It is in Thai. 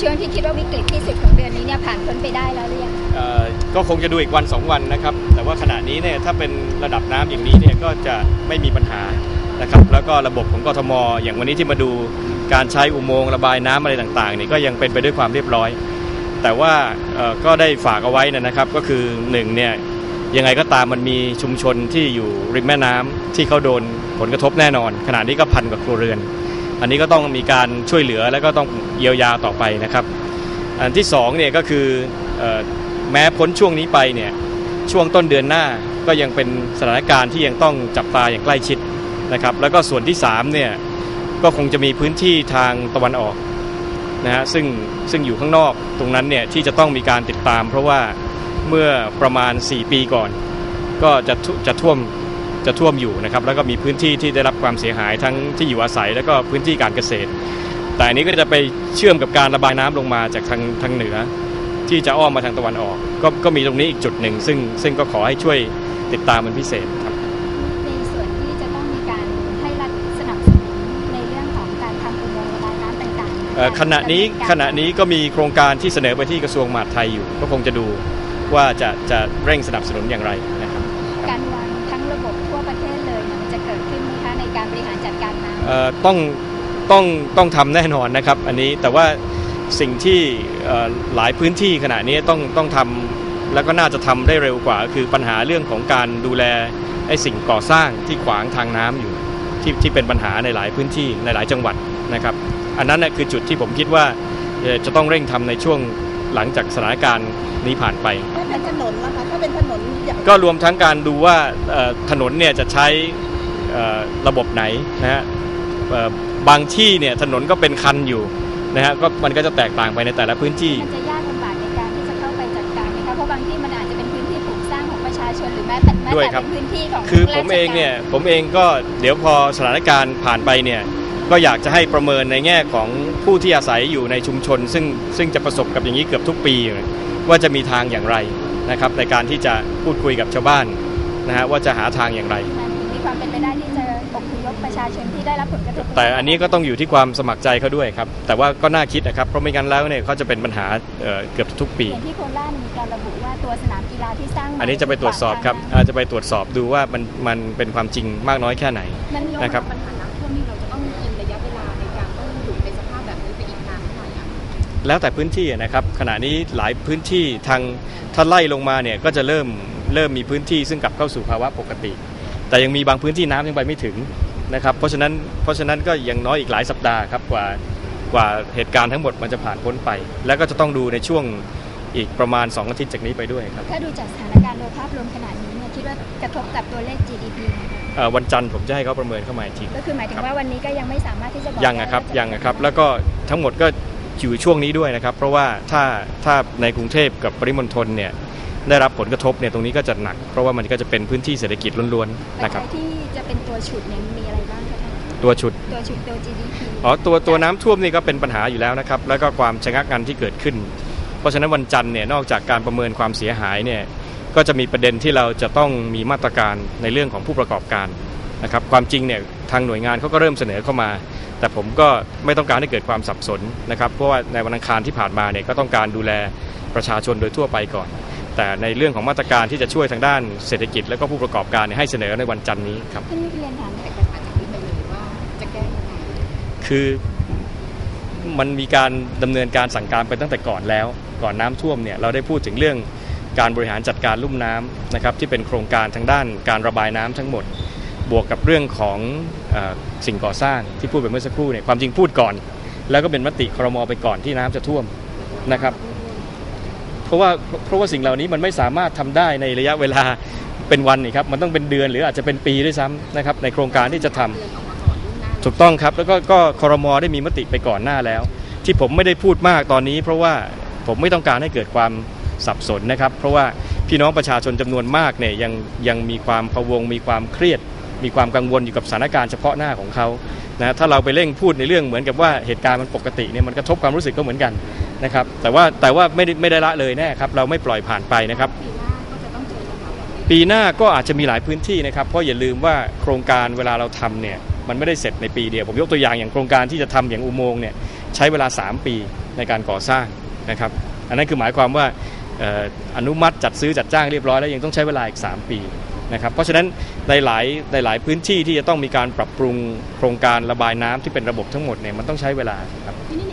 ช่วงที่คิดว่าวิกฤตที่สุดของเดือนนี้เนี่ยผ่านพ้นไปได้แล้วหรือยังเอ่อก็คงจะดูอีกวัน 2 วันนะครับ แต่ว่าขณะนี้เนี่ยถ้าเป็นระดับน้ำอย่างนี้เนี่ยก็จะไม่มีปัญหานะครับแล้วก็ระบบของกทม อย่างวันนี้ที่มาดูการใช้อุโมงค์ระบายน้ำอะไรต่างๆเนี่ยก็ยังเป็นไปด้วยความเรียบร้อย แต่ว่าเอ่อก็ได้ฝากเอาไว้นะครับ ก็คือหนึ่งเนี่ยยังไงก็ตามมันมีชุมชนที่อยู่ริมแม่น้ำที่เขาโดนผลกระทบแน่นอน ขณะนี้ก็พันกว่าครัวเรือน อันนี้ก็ต้องมีการช่วยเหลือแล้วก็ต้องเยียวยาต่อไปนะครับ อันที่สองเนี่ยก็คืออแม้พ้นช่วงนี้ไปเนี่ยช่วงต้นเดือนหน้าก็ยังเป็นสถานการณ์ที่ยังต้องจับตาอย่างใกล้ชิดนะครับ แล้วก็ส่วนที่สามเนี่ยก็คงจะมีพื้นที่ทางตะวันออกนะฮะซึ่งซึ่งอยู่ข้างนอกตรงนั้นเนี่ยที่จะต้องมีการติดตาม เพราะว่าเมื่อประมาณ 4 ปีก่อน ก็จะจะท่วม จะท่วมอยู่นะครับแล้วก็มีพื้นที่ที่ได้รับความเสียหายทั้งที่อยู่อาศัย แล้วก็พื้นที่การเกษตร แต่อันนี้ก็จะไปเชื่อมกับการระบายน้ำลงมาจากทางทางเหนือ ที่จะอ้อมมาทางตะวันออก ก็ก็มีตรงนี้อีกจุดหนึ่ง ซึ่งซึ่งก็ขอให้ช่วยติดตามเป็นพิเศษครับในส่วนที่จะต้องมีการให้รัฐสนับสนุนในเรื่องของการทำอุโมงค์ระบายน้ำต่างๆเอ่อขณะนี้ดำเการขณะนี้ก็มีโครงการที่เสนอไปที่กระทรวงมหาดไทยอยู่ ก็คงจะดูว่าจะจะเร่งสนับสนุนอย่างไรนะครับการ การบริหารจัดการน้ำ เอ่อต้องต้องต้องทำแน่นอนนะครับ อันนี้แต่ว่าสิ่งที่เอ่อหลายพื้นที่ขณะนี้ต้องต้องทำแล้วก็น่าจะทำได้เร็วกว่า คือปัญหาเรื่องของการดูแลไอ้สิ่งก่อสร้างที่ขวางทางน้ำอยู่ที่ที่เป็นปัญหาในหลายพื้นที่ในหลายจังหวัดนะครับ อันนั้นนะคือจุดที่ผมคิดว่าเอ่อจะต้องเร่งทำในช่วงหลังจากสถานการณ์นี้ผ่านไป ถ้าเป็นถนนนะคะถ้าเป็นถนนอย่างก็รวมทั้งการดูว่าเอ่อถนนเนี่ยจะใช้เอ่อ ระบบไหนนะฮะเอ่อบางที่เนี่ยถนนก็เป็นคันอยู่นะฮะก็มันก็จะแตกต่างไปในแต่ละพื้นที่ มันจะยากลำบากในการที่จะเข้าไปจัดการไหมคะเพราะบางที่มันอาจจะเป็นพื้นที่ปลูกสร้างของประชาชนหรือแม้แต่แม้ด้วยแต่ครับเป็นพื้นที่ของคือผมราชการเองเนี่ยผมเองก็เดี๋ยวพอสถานการณ์ผ่านไปเนี่ยก็อยากจะให้ประเมินในแง่ของผู้ที่อาศัยอยู่ในชุมชน ซึ่งซึ่งจะประสบกับอย่างนี้เกือบทุกปี ว่าจะมีทางอย่างไรนะครับในการที่จะพูดคุยกับชาวบ้านนะฮะว่าจะหาทางอย่างไรมันมี ความเป็นไปได้ที่จะอพยพประชาชนที่ได้รับผลกระทบแต่อันนี้ก็ต้องอยู่ที่ความสมัครใจเขาด้วยครับ แต่ว่าก็น่าคิดนะครับ เพราะไม่งั้นแล้วเนี่ยเขาจะเป็นปัญหาเอ่อเกือบทุกปี อย่างที่โคราชมีการระบุว่าตัวสนามกีฬาที่สร้างใหม่อันนี้จะไปตรวจสอบครับอาจจะไปตรวจสอบดูว่ามันมันเป็นความจริงมากน้อยแค่ไหนมันนะครับ ปัญหาน้ำท่วมนี่เราจะต้องกินระยะเวลาในการต้องอยู่ในสภาพแบบนี้ไปอีกนานเท่าไหร่อะแล้วแต่พื้นที่นะครับขณะนี้หลายพื้นที่ทางถ้าไล่ลงมาเนี่ยก็จะเริ่มเริ่มมีพื้นที่ซึ่งกลับเข้าสู่ภาวะปกติ แต่ยังมีบางพื้นที่น้ำยังไปไม่ถึงนะครับ เพราะฉะนั้นเพราะฉะนั้นก็ยังน้อยอีกหลายสัปดาห์ครับกว่ากว่าเหตุการณ์ทั้งหมดมันจะผ่านพ้นไป แล้วก็จะต้องดูในช่วงอีกประมาณ 2 อาทิตย์จากนี้ไปด้วยครับ ถ้าดูจากสถานการณ์โดยภาพรวมขนาดนี้เนี่ยคิดว่ากระทบกับตัวเลข GDP ไหมคะเอ่อวันจันทร์ผมจะให้เขาประเมินเข้ามาอีกทีก็คือหมายถึงว่าวันนี้ก็ยังไม่สามารถที่จะบอกยังอะครับได้ว่าจะยังอะครับ แล้วก็ทั้งหมดก็อยู่ช่วงนี้ด้วยนะครับ เพราะว่าถ้าถ้าในกรุงเทพกับปริมณฑลเนี่ย ได้รับผลกระทบเนี่ยตรงนี้ก็จะหนัก เพราะว่ามันก็จะเป็นพื้นที่เศรษฐกิจล้วนๆปัจนะคจัรับยที่จะเป็นตัวฉุดเนี่ยมีอะไรบ้างคะท่านตัวชุดตัวฉุดตัว GDP อ๋อตัวตัวน้ำท่วมนี่ก็เป็นปัญหาอยู่แล้วนะครับแล้วก็ความชะงักงันที่เกิดขึ้น เพราะฉะนั้นวันจันทร์เนี่ยนอกจากการประเมินความเสียหายเนี่ยก็จะมีประเด็นที่เราจะต้องมีมาตรการในเรื่องของผู้ประกอบการนะครับความจริงเนี่ยทางหน่วยงานเขาก็เริ่มเสนอเข้ามา แต่ผมก็ไม่ต้องการให้เกิดความสับสนนะครับเพราะว่าในวันอังคารที่ผ่านมาเนี่ยก็ต้องการดูแลประชาชนโดยทั่วไปก่อน แต่ในเรื่องของมาตรการที่จะช่วยทางด้านเศรษฐกิจและก็ผู้ประกอบการเนี่ยให้เสนอในวันจันทร์นี้ครับท่านเรียนถามแตกต่างจากนี้ไปเลยว่าจะแก้ยังไงคือมันมีการดำเนินการสั่งการไปตั้งแต่ก่อนแล้ว ก่อนน้ำท่วมเนี่ยเราได้พูดถึงเรื่องการบริหารจัดการลุ่มน้ำนะครับที่เป็นโครงการทางด้านการระบายน้ำทั้งหมด บวกกับเรื่องของเออสิ่งก่อสร้างที่พูดไปเมื่อสักครู่เนี่ยความจริงพูดก่อน แล้วก็เป็นมติครมไปก่อนที่น้ำจะท่วมนะครับ เพราะว่าเพราะว่าสิ่งเหล่านี้มันไม่สามารถทำได้ในระยะเวลาเป็นวันนี่ครับมันต้องเป็นเดือนหรืออาจจะเป็นปีด้วยซ้ำนะครับในโครงการที่จะทำเตือนออกมาถูกต้องครับ แล้วก็ก็คอรมอได้มีมติไปก่อนหน้าแล้ว ที่ผมไม่ได้พูดมากตอนนี้ เพราะว่าผมไม่ต้องการให้เกิดความสับสนนะครับ เพราะว่าพี่น้องประชาชนจำนวนมากเนี่ยยังยังมีความพะวงมีความเครียด มีความกังวลอยู่กับสถานการณ์เฉพาะหน้าของเขานะถ้าเราไปเร่งพูดในเรื่องเหมือนกับว่าเหตุการณ์มันปกติเนี่ยมันกระทบความรู้สึกก็เหมือนกันนะครับแต่ว่าแต่ว่าไม่ได้ไม่ได้ละเลยแน่ครับเราไม่ปล่อยผ่านไปนะครับปีหน้าก็จะต้องเจอปีหน้าก็อาจจะมีหลายพื้นที่นะครับ เพราะอย่าลืมว่าโครงการเวลาเราทำเนี่ยมันไม่ได้เสร็จในปีเดียว ผมยกตัวอย่างอย่างโครงการที่จะทำอย่างอุโมงค์เนี่ยใช้เวลา 3 ปีในการก่อสร้างนะครับ อันนั้นคือหมายความว่าเอ่ออนุมัติจัดซื้อจัดจ้างเรียบร้อยแล้วยังต้องใช้เวลาอีก 3 ปี นะครับเพราะฉะนั้นในหลายในหลายพื้นที่ที่จะต้องมีการปรับปรุงโครงการระบายน้ำที่เป็นระบบทั้งหมดเนี่ยมันต้องใช้เวลาครับที่